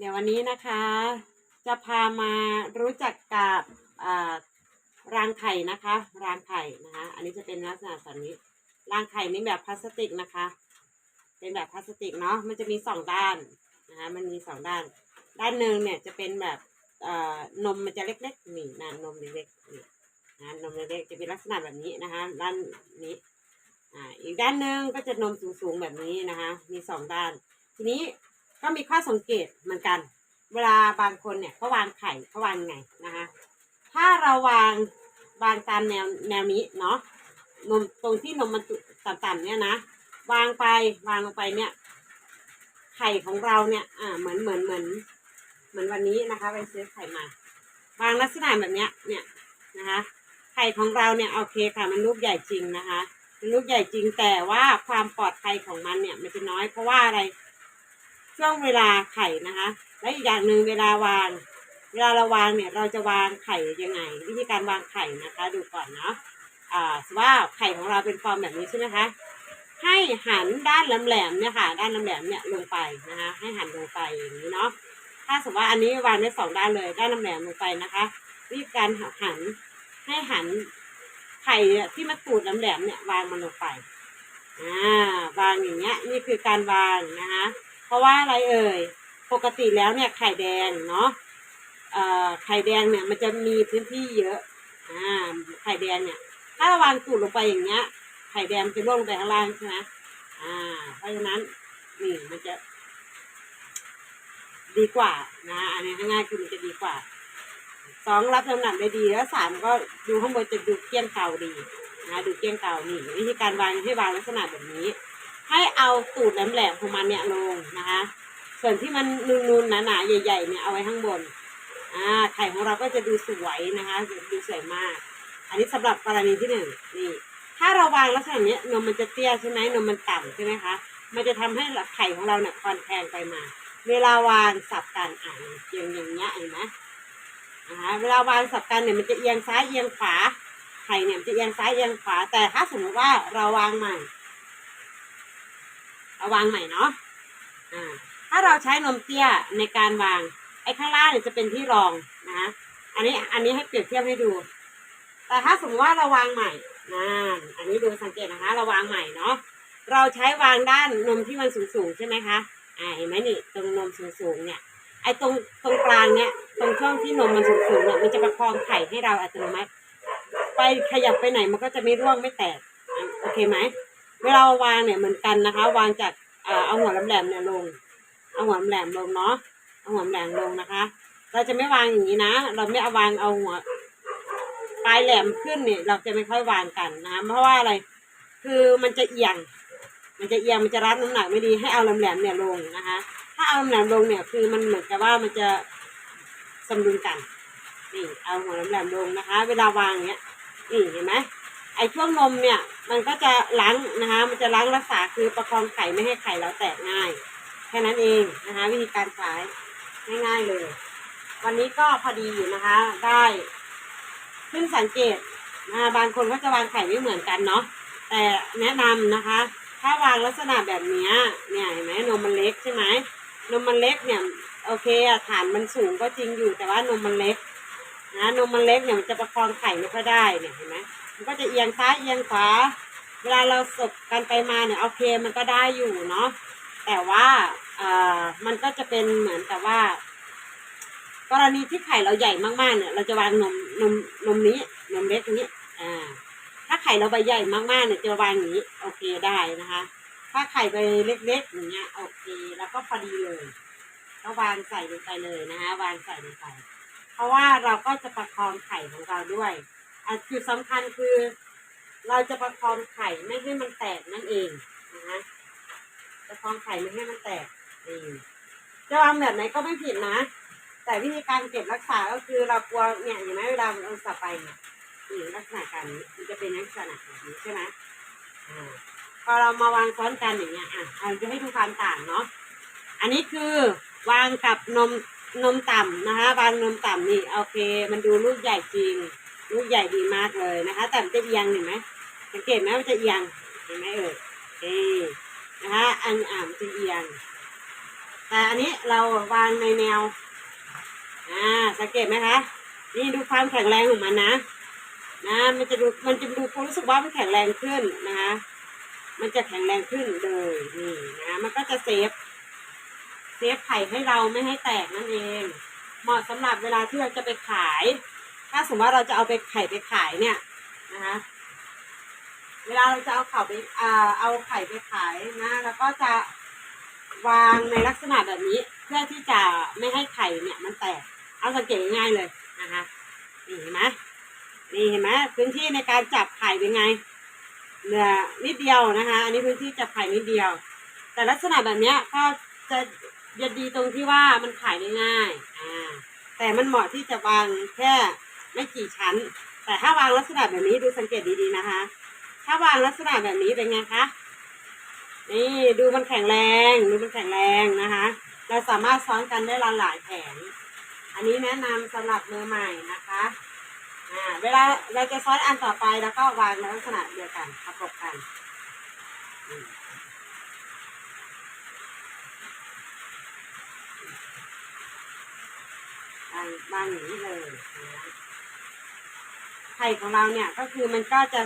เดี๋ยววันนี้นะคะ จะพามารู้จักกับอ่ารางไข่นะคะ รางไข่นะคะ อันนี้จะเป็นลักษณะแบบนี้ รางไข่นี่แบบพลาสติกนะคะ เป็นแบบพลาสติกเนาะ มันจะมีสองด้านนะคะ มันมีสองด้าน ด้านหนึ่งเนี่ยจะเป็นแบบอ่อนมมันจะเล็กๆนี่นะนมเล็กๆนี่นะนมเล็กๆจะเป็นลักษณะแบบนี้นะคะ ด้านนี้อ่าอีกด้านหนึ่งก็จะนมสูงๆแบบนี้นะคะ มีสองด้าน ทีนี้ ก็มีข้อสังเกตเหมือนกัน เวลาบางคนเนี่ยเขาวางไข่เขาวางไงนะคะถ้าเราวางวางตามแนวแนวนี้เนาะนมตรงที่นมมันต่ำๆเนี่ยนะวางไปวางลงไปเนี่ย ไข่ของเราเนี่ย อ่า เหมือนเหมือนเหมือน เหมือนวันนี้นะคะ ไปซื้อไข่มาวางลักษณะแบบเนี้ย เนี่ยนะคะ ไข่ของเราเนี่ยโอเคค่ะมันลูกใหญ่จริงนะคะ มันลูกใหญ่จริงแต่ว่าความปลอดภัยของมันเนี่ย มันจะน้อยเพราะว่าอะไร ช่วงเวลาไข่นะคะ และอีกอย่างหนึ่งเวลาวาง เวลาเราวางเนี่ยเราจะวางไข่ยังไง วิธีการวางไข่นะคะ ดูก่อนเนาะอ่าสมมติว่าไข่ของเราเป็นฟอร์มแบบนี้ใช่ไหมคะให้หันด้านแหลมๆเนี่ยค่ะ ด้านแหลมๆเนี่ยลงไปนะคะ ให้หันลงไปอย่างนี้เนาะถ้าสมมติว่าอันนี้วางได้สองด้านเลย ด้านแหลมลงไปนะคะวิธีการหันให้หันไข่ที่มันตูดแหลมๆเนี่ยวางมันลงไปอ่าวางอย่างเงี้ย นี่คือการวางนะคะ เพราะว่าอะไรเอ่ย ปกติแล้วเนี่ยไข่แดงเนาะไข่แดงเนี่ยมันจะมีพื้นที่เยอะ อ่า ไข่แดงเนี่ย ถ้าเราวางตูดลงไปอย่างเงี้ย ไข่แดงจะร่วงลงไปข้างล่างใช่ไหมอ่า เพราะฉะนั้นนี่มันจะดีกว่านะอันนี้ง่ายๆคือมันจะดีกว่าสองรับน้ำหนักได้ดีแล้วสามก็ดูข้างบนจะดูเกี้ยงเก่าดีนะดูเกี้ยงเก่านี่วิธีการวางให้วางลักษณะแบบนี้ ให้เอาตูดแหลมๆของมันเนี่ยลงนะคะ ส่วนที่มันนูนๆหนาๆใหญ่ๆเนี่ยเอาไว้ข้างบนอ่าไข่ของเราก็จะดูสวยนะคะดูสวยมาก อันนี้สำหรับกรณีที่หนึ่งนี่ถ้าเราวางลักษณะนี้นมมันจะเตี้ยใช่ไหมนมมันต่ำใช่ไหมคะมันจะทำให้ไข่ของเราเนี่ยคลอนแคลงไปมา เวลาวางสับกันอ่านอย่างอย่างเงี้ยเห็นไหมนะคะเวลาวางสับกันเนี่ยมันจะเอียงซ้ายเอียงขวาไข่เนี่ยมันจะเอียงซ้ายเอียงขวาแต่ถ้าสมมติว่าเราวางใหม่ เราวางใหม่เนาะอ่าถ้าเราใช้นมเตี้ยในการวาง ไอ้ข้างล่างเนี่ยจะเป็นที่รองนะคะอันนี้อันนี้ให้เปรียบเทียบให้ดู แต่ถ้าสมมติว่าเราวางใหม่นั่นอันนี้ดูสังเกตนะคะ เราวางใหม่เนาะเราใช้วางด้านนมที่มันสูงๆใช่ไหมคะอ่าเห็นไหมนี่ตรงนมสูงๆเนี่ยไอ้ตรงตรงกลางเนี่ยตรงช่วงที่นมมันสูงๆเนี่ยมันจะประคองไข่ให้เราอัตโนมัติ ไปขยับไปไหนมันก็จะไม่ร่วงไม่แตกโอเคไหม เวลาวางเนี่ยเหมือนกันนะคะ วางจากเอ่อเอาหัวแหลมๆเนี่ยลง เอาหัวแหลมลงเนาะ เอาหัวแหลมลงนะคะ เราจะไม่วางอย่างนี้นะ เราไม่เอาวางเอาหัวปลายแหลมขึ้นเนี่ยเราจะไม่ค่อยวางกันนะ เพราะว่าอะไร คือมันจะเอียง มันจะเอียง มันจะรับน้ำหนักไม่ดี ให้เอาแหลมๆเนี่ยลงนะคะ ถ้าเอาแหลมลงเนี่ย คือมันเหมือนกับว่ามันจะสมดุลกัน นี่ เอาหัวแหลมๆลงนะคะ เวลาวางเนี้ยนี่เห็นไหม ไอ้ช่วงนมเนี่ย มันก็จะล้างนะคะ มันจะล้างรักษาคือประคองไข่ไม่ให้ไข่เราแตกง่าย แค่นั้นเองนะคะ วิธีการใช้ง่ายๆเลย วันนี้ก็พอดีอยู่นะคะ ได้ขึ้นสังเกตนะะบางคนก็จะวางไข่ไม่เหมือนกันเนาะแต่แนะนำนะคะ ถ้าวางลักษณะแบบเนี้ยเนี่ยเห็นไหมนมมันเล็กใช่ไหมนมมันเล็กเนี่ยโอเคอะฐานมันสูงก็จริงอยู่แต่ว่านมมันเล็กนะนมมันเล็กเนี่ยมันจะประคองไข่ไม่ค่อยได้เนี่ยเห็นไหม มันก็จะเอียงซ้ายเอียงขวา เวลาเราสบกันไปมาเนี่ยโอเคมันก็ได้อยู่เนาะแต่ว่าเอ่อมันก็จะเป็นเหมือนกับว่า กรณีที่ไข่เราใหญ่มากๆ เนี่ย เราจะวางนมนมนมนี้นมเล็กนี้อ่า ถ้าไข่เราใบใหญ่มากๆเนี่ยจะวางอย่างนี้ โอเคได้นะคะ ถ้าไข่ใบเล็กๆอย่างเงี้ยโอเค แล้วก็พอดีเลยก็วางใส่ลงไปเลยนะคะ วางใส่ลงไป เพราะว่าเราก็จะประคองไข่ของเราด้วย จุดสำคัญคือ เราจะประคองไข่ไม่ให้มันแตกนั่นเองนะคะประคองไข่ไม่ให้มันแตกนี่จะวางแบบไหนก็ไม่ผิดนะ แต่วิธีการเก็บรักษาก็คือเรากลัวเนี่ยอย่างไรเวลาเราสับไปเนี่ยนี่ลักษณะการนี้มันจะเป็นลักษณะแบบนี้ใช่ไหมอ่าพอเรามาวางซ้อนกันอย่างเงี้ยอะเราจะให้ดูความต่างเนาะอันนี้คือวางกับนมนมต่ำนะคะวางนมต่ำนี่โอเค มันดูลูกใหญ่จริง ลูกใหญ่ดีมากเลยนะคะ แต่มันจะเอียงเห็นไหมสังเกตไหมมันจะเอียงเห็นไหมเอ่ยเอ่นะคะอันอ่ามจะเอียง แต่อันนี้เราวางในแนวอ่าสังเกตไหมคะนี่ดูความแข็งแรงของมันนะนะมันจะดูมันจะดูรู้สึกว่ามันแข็งแรงขึ้นนะคะ มันจะแข็งแรงขึ้นเลยนี่นะมันก็จะเซฟเซฟไข่ให้เราไม่ให้แตกนั่นเอง เหมาะสำหรับเวลาที่เราจะไปขาย ถ้าสมมติว่าเราจะเอาไปไข่ไปขายเนี่ยนะคะเวลาเราจะเอาเข่าไปอ่าเอาไข่ไปขายนะแล้วก็จะวางในลักษณะแบบนี้ เพื่อที่จะไม่ให้ไข่เนี่ยมันแตก เอาสังเกตง่ายเลยนะคะนี่เห็นไหมนี่เห็นไหมพื้นที่ในการจับไข่เป็นไงเหลือนิดเดียวนะคะ อันนี้พื้นที่จับไข่นิดเดียว แต่ลักษณะแบบเนี้ยก็จะจะดีตรงที่ว่ามันขายได้ง่ายอ่าแต่มันเหมาะที่จะวางแค่ ไม่กี่ชั้น แต่ถ้าวางลักษณะแบบนี้ดูสังเกตดีๆนะคะ ถ้าวางลักษณะแบบนี้เป็นไงคะนี่ดูมันแข็งแรงดูมันแข็งแรงนะคะ เราสามารถซ้อนกันได้หลายแผงอันนี้แนะนำสำหรับมือใหม่นะคะอ่าเวลาเราจะซ้อนอันต่อไปแล้วก็วางในลักษณะเดียวกันประกบกันอืมวางวางอย่างนี้เลยนะ ข่ของเราเนี่ยก็คือมันก็จะ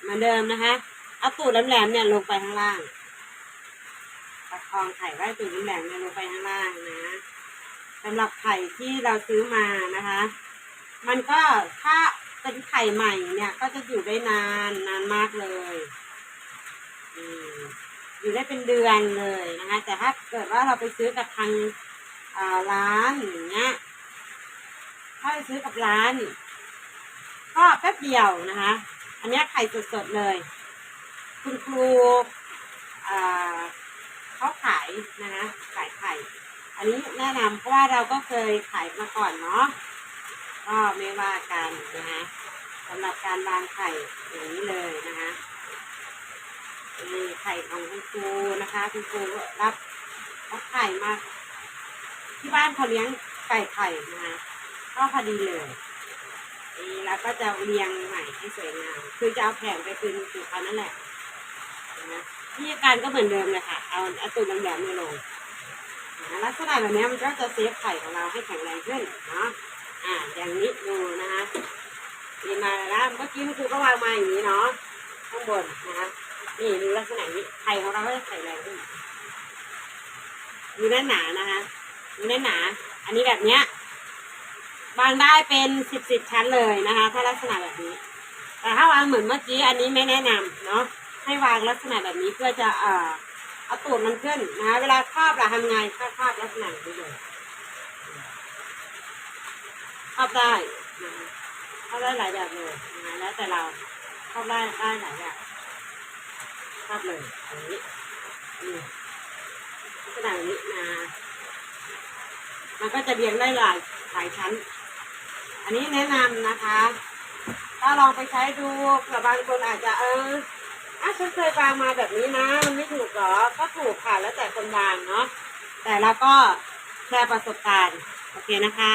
เหมือนเดิมนะคะเอาตูดแหลมๆเนี่ยลงไปข้างล่าง ประคองไข่ไว้ตูดแหลมๆเนี่ยลงไปข้างล่างนะสำหรับไข่ที่เราซื้อมานะคะ มันก็ถ้าเป็นไข่ใหม่เนี่ยก็จะอยู่ได้นานนานมากเลยอยู่ได้เป็นเดือนเลยนะคะ แต่ถ้าเกิดว่าเราไปซื้อกับทางร้านอย่างเงี้ย ถ้าไปซื้อกับร้าน ก็แป๊บเดียวนะคะ อันนี้ไข่สดๆเลย คุณครูเขาขายนะคะขายไข่ อันนี้แนะนำเพราะว่าเราก็เคยขายมาก่อนเนาะก็ไม่ว่ากันนะคะสำหรับการวางไข่อย่างนี้เลยนะคะนี่ไข่ของคุณครูนะคะ คุณครูรับรับไข่มาที่บ้านเขาเลี้ยงไก่ไข่นะคะก็พอดีเลย นี่แล้วก็จะเรียงใหม่ให้สวยงาม คือจะเอาแผงไปคืนสู่เขานั่นแหละนะวิธีการก็เหมือนเดิมเลยค่ะ เอาเอาตูดแหลมๆนี่ลงนะลักษณะแบบนี้มันก็จะเซฟไข่ของเราให้แข็งแรงขึ้นเนาะ อ่า อย่างนี้ดูนะคะนี่มาแล้วเมื่อกี้คุณครูก็วางมาอย่างนี้เนาะ ข้างบนนะคะ นี่ดูลักษณะนี้ ไข่ของเราก็จะไข่แรงขึ้นดูแน่นหนานะคะดูแน่นหนา อันนี้แบบเนี้ย วางได้เป็นสิบสิบชั้นเลยนะคะ ถ้าลักษณะแบบนี้ แต่ถ้าวางเหมือนเมื่อกี้อันนี้ไม่แนะนำเนาะให้วางลักษณะแบบนี้เพื่อจะเอ่อเอาตูดมันขึ้นนะคะเวลาครอบเราทำไงก็ครอบลักษณะนี้เลยครอบได้นะคะครอบได้หลายแบบเลยนะแล้วแต่เราครอบได้ได้หลายแบบครอบเลยอย่างนี้นี่ลักษณะแบบนี้นะมันก็จะเรียงได้หลายหลายชั้น นนี้แนะนำนะคะ ถ้าลองไปใช้ดูเผื่อบางคนอาจจะเอออะฉันเคยวางมาแบบนี้นะ มันไม่ถูกหรอ ก็ถูกค่ะ แล้วแต่คนวางเนาะ แต่เราก็แชร์ประสบการณ์ โอเคนะคะ